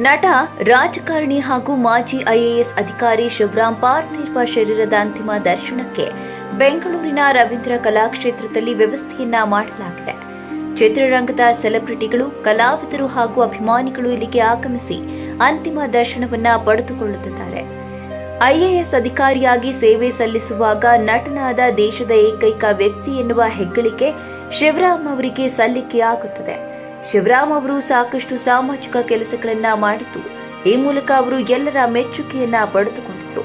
ನಟ ರಾಜಕಾರಣಿ ಹಾಗೂ ಮಾಜಿ ಐಎಎಸ್ ಅಧಿಕಾರಿ ಶಿವರಾಮ್ ಪಾರ್ಥಿವ ಶರೀರದ ಅಂತಿಮ ದರ್ಶನಕ್ಕೆ ಬೆಂಗಳೂರಿನ ರವೀಂದ್ರ ಕಲಾಕ್ಷೇತ್ರದಲ್ಲಿ ವ್ಯವಸ್ಥೆಯನ್ನ ಮಾಡಲಾಗಿದೆ. ಚಿತ್ರರಂಗದ ಸೆಲೆಬ್ರಿಟಿಗಳು, ಕಲಾವಿದರು ಹಾಗೂ ಅಭಿಮಾನಿಗಳು ಇಲ್ಲಿಗೆ ಆಗಮಿಸಿ ಅಂತಿಮ ದರ್ಶನವನ್ನ ಪಡೆದುಕೊಳ್ಳುತ್ತಿದ್ದಾರೆ. ಐಎಎಸ್ ಅಧಿಕಾರಿಯಾಗಿ ಸೇವೆ ಸಲ್ಲಿಸುವಾಗ ನಟನಾದ ದೇಶದ ಏಕೈಕ ವ್ಯಕ್ತಿ ಎನ್ನುವ ಹೆಗ್ಗಳಿಕೆ ಶಿವರಾಮ್ ಅವರಿಗೆ ಸಲ್ಲಿಕೆಯಾಗುತ್ತದೆ. ಶಿವರಾಮ್ ಅವರು ಸಾಕಷ್ಟು ಸಾಮಾಜಿಕ ಕೆಲಸಗಳನ್ನ ಮಾಡಿದ್ದು, ಈ ಮೂಲಕ ಅವರು ಎಲ್ಲರ ಮೆಚ್ಚುಗೆಯನ್ನ ಪಡೆದುಕೊಂಡಿದ್ರು.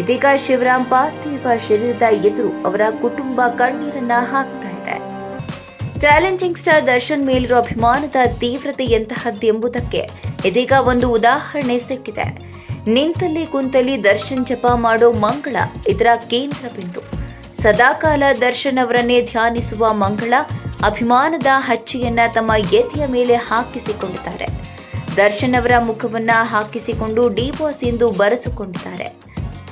ಇದೀಗ ಶಿವರಾಮ್ ಪಾರ್ಥಿವ ಶರೀರದ ಎದುರು ಅವರ ಕುಟುಂಬ ಕಣ್ಣೀರನ್ನ ಹಾಕ್ತಾ ಇದೆ. ಚಾಲೆಂಜಿಂಗ್ ಸ್ಟಾರ್ ದರ್ಶನ್ ಮೇಲಿರೋ ಅಭಿಮಾನದ ತೀವ್ರತೆ ಎಂತಹದ್ದೆಂಬುದಕ್ಕೆ ಇದೀಗ ಒಂದು ಉದಾಹರಣೆ ಸಿಕ್ಕಿದೆ. ನಿಂತಲ್ಲಿ ಕುಂತಲ್ಲಿ ದರ್ಶನ್ ಜಪ ಮಾಡೋ ಮಂಗಳ ಇದರ ಕೇಂದ್ರ ಬಿಂದು. ಸದಾಕಾಲ ದರ್ಶನ್ ಅವರನ್ನೇ ಧ್ಯಾನಿಸುವ ಮಂಗಳ ಅಭಿಮಾನದ ಹಚ್ಚಿಯನ್ನ ತಮ್ಮ ಎದೆಯ ಮೇಲೆ ಹಾಕಿಸಿಕೊಂಡಿದ್ದಾರೆ. ದರ್ಶನ್ ಅವರ ಮುಖವನ್ನ ಹಾಕಿಸಿಕೊಂಡು ಡಿ ಬಾಸ್ ಎಂದು ಬರೆಸಿಕೊಂಡಿದ್ದಾರೆ.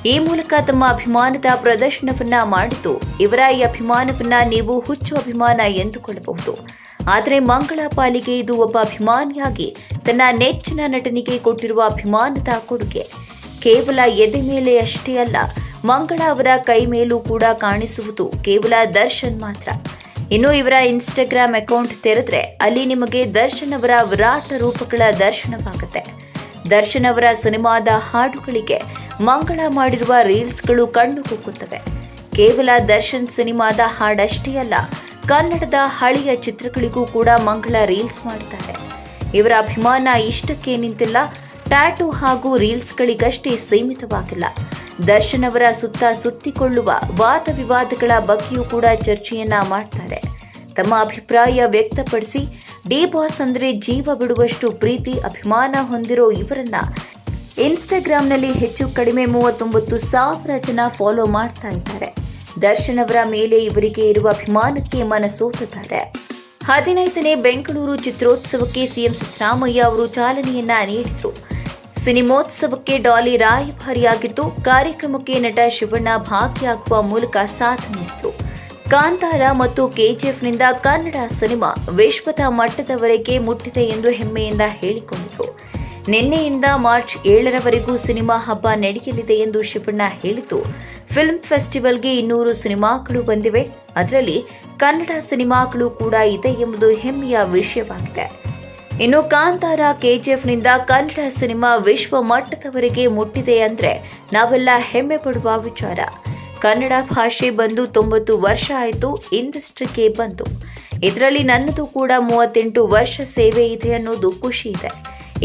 ಈ ಮೂಲಕ ತಮ್ಮ ಅಭಿಮಾನದ ಪ್ರದರ್ಶನವನ್ನ ಮಾಡಿತು ಇವರ ಈ ಅಭಿಮಾನವನ್ನ ನೀವು ಹುಚ್ಚು ಅಭಿಮಾನ ಎಂದುಕೊಳ್ಳಬಹುದು. ಆದರೆ ಮಂಗಳ ಪಾಲಿಗೆ ಇದು ಒಬ್ಬ ಅಭಿಮಾನಿಯಾಗಿ ತನ್ನ ನೆಚ್ಚಿನ ನಟನಿಗೆ ಕೊಟ್ಟಿರುವ ಅಭಿಮಾನದ ಕೊಡುಗೆ. ಕೇವಲ ಎದೆ ಮೇಲೆ ಅಷ್ಟೇ ಅಲ್ಲ ಮಂಗಳ ಅವರ ಕೈ ಮೇಲೂ ಕೂಡ ಕಾಣಿಸುವುದು ಕೇವಲ ದರ್ಶನ್ ಮಾತ್ರ. ಇನ್ನು ಇವರ ಇನ್ಸ್ಟಾಗ್ರಾಮ್ ಅಕೌಂಟ್ ತೆರೆದ್ರೆ ಅಲ್ಲಿ ನಿಮಗೆ ದರ್ಶನ್ ಅವರ ವಿರಾಟ ರೂಪಗಳ ದರ್ಶನವಾಗುತ್ತೆ. ದರ್ಶನ್ ಅವರ ಸಿನಿಮಾದ ಹಾಡುಗಳಿಗೆ ಮಂಗಳ ಮಾಡಿರುವ ರೀಲ್ಸ್ಗಳು ಕಣ್ಣು ಕುಕ್ಕುತ್ತವೆ ಕೇವಲ ದರ್ಶನ್ ಸಿನಿಮಾದ ಹಾಡಷ್ಟೇ ಅಲ್ಲ, ಕನ್ನಡದ ಹಳೆಯ ಚಿತ್ರಗಳಿಗೂ ಕೂಡ ಮಂಗಳ ರೀಲ್ಸ್ ಮಾಡುತ್ತಾರೆ ಇವರ ಅಭಿಮಾನ ಇಷ್ಟಕ್ಕೆ ನಿಂತಿಲ್ಲ, ಟ್ಯಾಟೂ ಹಾಗೂ ರೀಲ್ಸ್ಗಳಿಗಷ್ಟೇ ಸೀಮಿತವಾಗಿಲ್ಲ. ದರ್ಶನ್ ಅವರ ಸುತ್ತ ಸುತ್ತಿಕೊಳ್ಳುವ ವಾದ ವಿವಾದಗಳ ಬಗ್ಗೆಯೂ ಕೂಡ ಚರ್ಚೆಯನ್ನ ಮಾಡ್ತಾರೆ. ತಮ್ಮ ಅಭಿಪ್ರಾಯ ವ್ಯಕ್ತಪಡಿಸಿ ಡಿ ಬಾಸ್ ಅಂದ್ರೆ ಜೀವ ಬಿಡುವಷ್ಟು ಪ್ರೀತಿ, ಅಭಿಮಾನ ಹೊಂದಿರೋ ಇವರನ್ನ ಇನ್ಸ್ಟಾಗ್ರಾಂನಲ್ಲಿ ಹೆಚ್ಚು ಕಡಿಮೆ ಮೂವತ್ತೊಂಬತ್ತು ಸಾವಿರ ಜನ ಫಾಲೋ ಮಾಡ್ತಾ ಇದ್ದಾರೆ. ದರ್ಶನ್ ಅವರ ಮೇಲೆ ಇವರಿಗೆ ಇರುವ ಅಭಿಮಾನಕ್ಕೆ ಮನಸೋತಿದ್ದಾರೆ ಹದಿನೈದನೇ ಬೆಂಗಳೂರು ಚಿತ್ರೋತ್ಸವಕ್ಕೆ ಸಿಎಂ ಸಿದ್ದರಾಮಯ್ಯ ಅವರು ಚಾಲನೆಯನ್ನ ನೀಡಿದರು. ಸಿನಿಮೋತ್ಸವಕ್ಕೆ ಡಾಲಿ ರಾಯಭಾರಿಯಾಗಿದ್ದು ಕಾರ್ಯಕ್ರಮಕ್ಕೆ ನಟ ಶಿವಣ್ಣ ಭಾಗಿಯಾಗುವ ಮೂಲಕ ಸಾಥ್ ನೀಡಿದರು ಕಾಂತಾರ ಮತ್ತು ಕೆಜಿಎಫ್ನಿಂದ ಕನ್ನಡ ಸಿನಿಮಾ ವಿಶ್ವದ ಮಟ್ಟದವರೆಗೆ ಮುಟ್ಟಿದೆ ಎಂದು ಹೆಮ್ಮೆಯಿಂದ ಹೇಳಿಕೊಂಡಿತು ನಿನ್ನೆಯಿಂದ ಮಾರ್ಚ್ ಏಳರವರೆಗೂ ಸಿನಿಮಾ ಹಬ್ಬ ನಡೆಯಲಿದೆ ಎಂದು ಶಿವಣ್ಣ ಹೇಳಿತು ಫಿಲ್ಮ್ ಫೆಸ್ಟಿವಲ್ಗೆ ಇನ್ನೂರು ಸಿನಿಮಾಗಳು ಬಂದಿವೆ. ಅದರಲ್ಲಿ ಕನ್ನಡ ಸಿನಿಮಾಗಳು ಕೂಡ ಇದೆ ಎಂಬುದು ಹೆಮ್ಮೆಯ ವಿಷಯವಾಗಿದೆ. ಇನ್ನು ಕಾಂತಾರ ಕೆಜಿಎಫ್ನಿಂದ ಕನ್ನಡ ಸಿನಿಮಾ ವಿಶ್ವ ಮಟ್ಟದವರೆಗೆ ಮುಟ್ಟಿದೆ ಅಂದ್ರೆ ನಾವೆಲ್ಲ ಹೆಮ್ಮೆ ಪಡುವ ವಿಚಾರ. ಕನ್ನಡ ಭಾಷೆ ಬಂದು ತೊಂಬತ್ತು ವರ್ಷ ಆಯಿತು, ಇಂಡಸ್ಟ್ರಿಗೆ ಬಂತು ಇದರಲ್ಲಿ ನನ್ನದು ಕೂಡ ಮೂವತ್ತೆಂಟು ವರ್ಷ ಸೇವೆ ಇದೆ ಅನ್ನೋದು ಖುಷಿ ಇದೆ.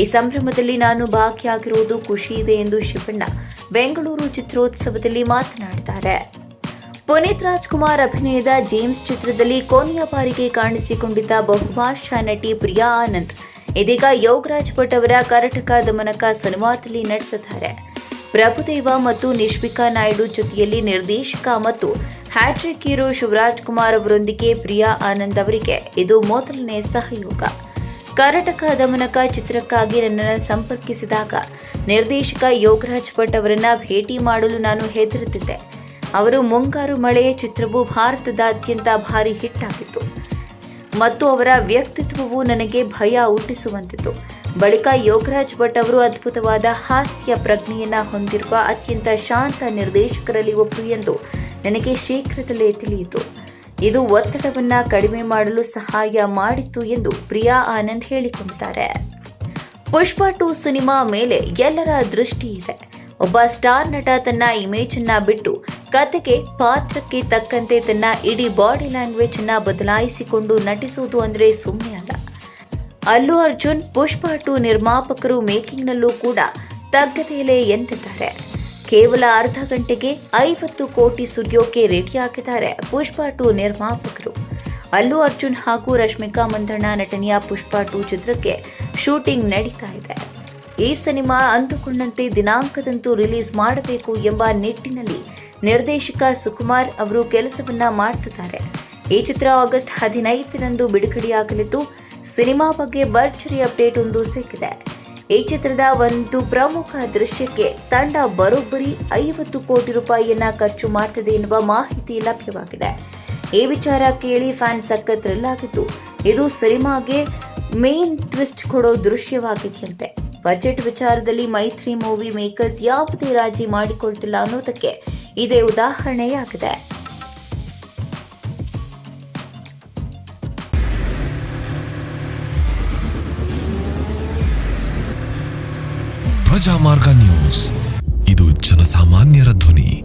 ಈ ಸಂಭ್ರಮದಲ್ಲಿ ನಾನು ಭಾಗಿಯಾಗಿರುವುದು ಖುಷಿ ಇದೆ ಎಂದು ಶಿವಣ್ಣ ಬೆಂಗಳೂರು ಚಿತ್ರೋತ್ಸವದಲ್ಲಿ ಮಾತನಾಡಿದ್ದಾರೆ. ಪುನೀತ್ ರಾಜ್ಕುಮಾರ್ ಅಭಿನಯದ ಜೇಮ್ಸ್ ಚಿತ್ರದಲ್ಲಿ ಕೊನೆಯ ಬಾರಿಗೆ ಕಾಣಿಸಿಕೊಂಡಿದ್ದ ಬಹುಭಾಷಾ ನಟಿ ಪ್ರಿಯಾ ಆನಂದ್. ಇದೀಗ ಯೋಗರಾಜ್ ಭಟ್ ಅವರ ಕರ್ನಾಟಕ ದಮನಕ ಸಿನಿಮಾದಲ್ಲಿ ನಟಿಸಿದ್ದಾರೆ ಪ್ರಭುದೇವ ಮತ್ತು ನಿಶ್ಮಿಕಾ ನಾಯ್ಡು ಜೊತೆಯಲ್ಲಿ ನಿರ್ದೇಶಕ ಮತ್ತು ಹ್ಯಾಟ್ರಿಕ್ ಹೀರೋ ಶಿವರಾಜ್ ಕುಮಾರ್ ಅವರೊಂದಿಗೆ ಪ್ರಿಯಾ ಆನಂದ್ ಅವರಿಗೆ ಇದು ಮೊದಲನೇ ಸಹಯೋಗ. ಕರ್ನಾಟಕ ದಮನಕ ಚಿತ್ರಕ್ಕಾಗಿ ನನ್ನನ್ನು ಸಂಪರ್ಕಿಸಿದಾಗ ನಿರ್ದೇಶಕ ಯೋಗರಾಜ್ ಭಟ್ ಅವರನ್ನು ಭೇಟಿ ಮಾಡಲು ನಾನು ಹೆದರುತ್ತಿದ್ದೆ. ಅವರು ಮುಂಗಾರು ಮಳೆಯ ಚಿತ್ರವು ಭಾರತದಾದ್ಯಂತ ಭಾರಿ ಹಿಟ್ ಆಗಿತ್ತು ಮತ್ತು ಅವರ ವ್ಯಕ್ತಿತ್ವವು ನನಗೆ ಭಯ ಹುಟ್ಟಿಸುವಂತಿತ್ತು. ಬಳಿಕ ಯೋಗರಾಜ್ ಭಟ್ ಅವರು ಅದ್ಭುತವಾದ ಹಾಸ್ಯ ಪ್ರಜ್ಞೆಯನ್ನ ಹೊಂದಿರುವ ಅತ್ಯಂತ ಶಾಂತ ನಿರ್ದೇಶಕರಲ್ಲಿ ಒಬ್ಬರು ಎಂದು ನನಗೆ ಶೀಘ್ರದಲ್ಲೇ ತಿಳಿಯಿತು. ಇದು ಒತ್ತಡವನ್ನು ಕಡಿಮೆ ಮಾಡಲು ಸಹಾಯ ಮಾಡಿತ್ತು ಎಂದು ಪ್ರಿಯಾ ಆನಂದ್ ಹೇಳಿಕೊಂಡಿದ್ದಾರೆ ಪುಷ್ಪ ಟು ಸಿನಿಮಾ ಮೇಲೆ ಎಲ್ಲರ ದೃಷ್ಟಿ ಇದೆ ಒಬ್ಬ ಸ್ಟಾರ್ ನಟ ತನ್ನ ಇಮೇಜ್ ಅನ್ನ ಬಿಟ್ಟು ಕತೆಗೆ ಪಾತ್ರಕ್ಕೆ ತಕ್ಕಂತೆ ತನ್ನ ಇಡೀ ಬಾಡಿ ಲ್ಯಾಂಗ್ವೇಜ್ ಅನ್ನ ಬದಲಾಯಿಸಿಕೊಂಡು ನಟಿಸುವುದು ಅಂದ್ರೆ ಸುಮ್ಮನೆ ಅಲ್ಲ. ಅಲ್ಲು ಅರ್ಜುನ್, ಪುಷ್ಪ ಟು ನಿರ್ಮಾಪಕರು ಮೇಕಿಂಗ್ನಲ್ಲೂ ಕೂಡ ತಗ್ಗದೆಯಲೇ ಎಂದಿದ್ದಾರೆ. ಕೇವಲ ಅರ್ಧ ಗಂಟೆಗೆ ಐವತ್ತು ಕೋಟಿ ಸುರಿಯೋಕೆ ರೆಡಿಯಾಗಿದ್ದಾರೆ ಪುಷ್ಪ ಟು ನಿರ್ಮಾಪಕರು. ಅಲ್ಲು ಅರ್ಜುನ್ ಹಾಗೂ ರಶ್ಮಿಕಾ ಮಂದಣ್ಣ ನಟನೆಯ ಪುಷ್ಪ ಟು ಚಿತ್ರಕ್ಕೆ ಶೂಟಿಂಗ್ ನಡೀತಾ ಇದೆ. ಈ ಸಿನಿಮಾ ಅಂದುಕೊಂಡಂತೆ ದಿನಾಂಕದಂತೂ ರಿಲೀಸ್ ಮಾಡಬೇಕು ಎಂಬ ನಿಟ್ಟಿನಲ್ಲಿ ನಿರ್ದೇಶಕ ಸುಕುಮಾರ್ ಅವರು ಕೆಲಸವನ್ನ ಮಾಡ್ತಿದ್ದಾರೆ. ಈ ಚಿತ್ರ ಆಗಸ್ಟ್ ಹದಿನೈದರಂದು ಬಿಡುಗಡೆಯಾಗಲಿದ್ದು, ಸಿನಿಮಾ ಬಗ್ಗೆ ಭರ್ಜರಿ ಅಪ್ಡೇಟ್ ಒಂದು ಸಿಕ್ಕಿದೆ. ಈ ಚಿತ್ರದ ಒಂದು ಪ್ರಮುಖ ದೃಶ್ಯಕ್ಕೆ ತಂಡ ಬರೋಬ್ಬರಿ ಐವತ್ತು ಕೋಟಿ ರೂಪಾಯಿಯನ್ನ ಖರ್ಚು ಮಾಡ್ತಿದೆ ಎನ್ನುವ ಮಾಹಿತಿ ಲಭ್ಯವಾಗಿದೆ. ಈ ವಿಚಾರ ಕೇಳಿ ಫ್ಯಾನ್ ಸಖತ್ ಥ್ರಿಲ್ ಇದು ಸಿನಿಮಾಗೆ ಮೇನ್ ಟ್ವಿಸ್ಟ್ ಕೊಡೋ ದೃಶ್ಯವಾಗಿದೆಯಂತೆ. ಬಜೆಟ್ ವಿಚಾರದಲ್ಲಿ ಮೈತ್ರಿ ಮೂವಿ ಮೇಕರ್ಸ್ ಯಾವುದೇ ರಾಜಿ ಮಾಡಿಕೊಳ್ತಿಲ್ಲ ಅನ್ನೋದಕ್ಕೆ ಇದೇ ಉದಾಹರಣೆಯಾಗಿದೆ. ಪ್ರಜಾಮಾರ್ಗ ನ್ಯೂಸ್. ಇದು ಜನಸಾಮಾನ್ಯರ ಧ್ವನಿ.